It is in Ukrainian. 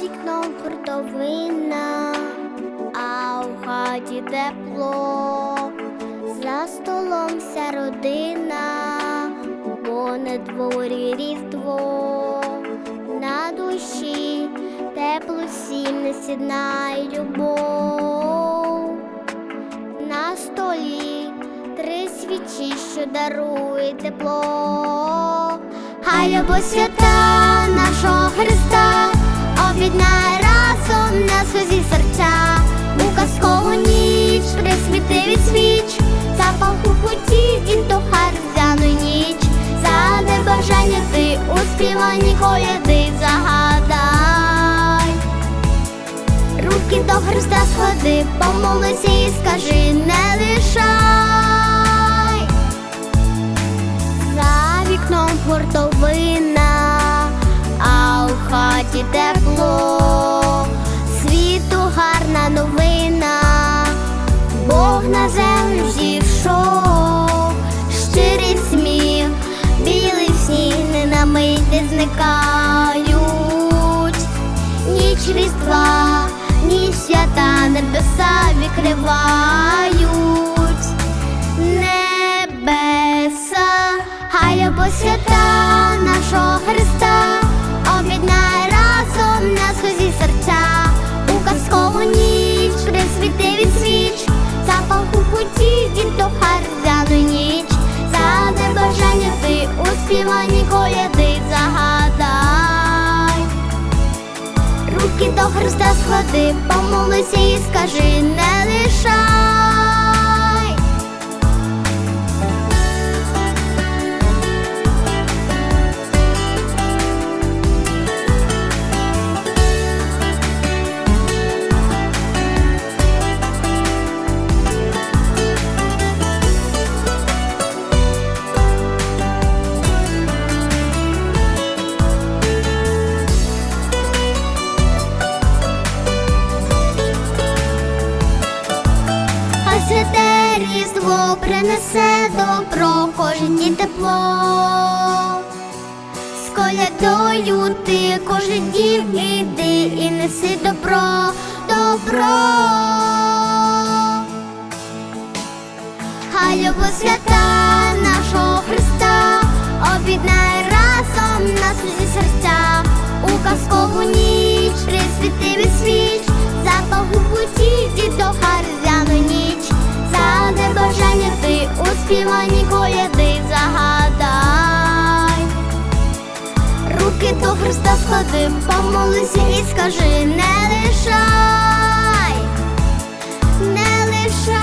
Вікном хуртовина, а у хаті тепло, за столом вся родина, бо на дворі різдво, на душі тепло всім несідна й любов. На столі три свічі, що дарує тепло. Хай любов свята співанні коляди загадай. Руки до Христа сходи, помолися і скажи, не лишай. За вікном хуртовина, а у хаті тепло, світу гарна новина, Бог на землю зійшов, небеса до Христа сходи, помолися і скажи, не лишай. Різдво принесе добро, кожній тепло. З колядою ти кожен дім іди і неси добро. співаніко єди загадай, руки до Христа склади, помолися і скажи, не лишай, не лишай.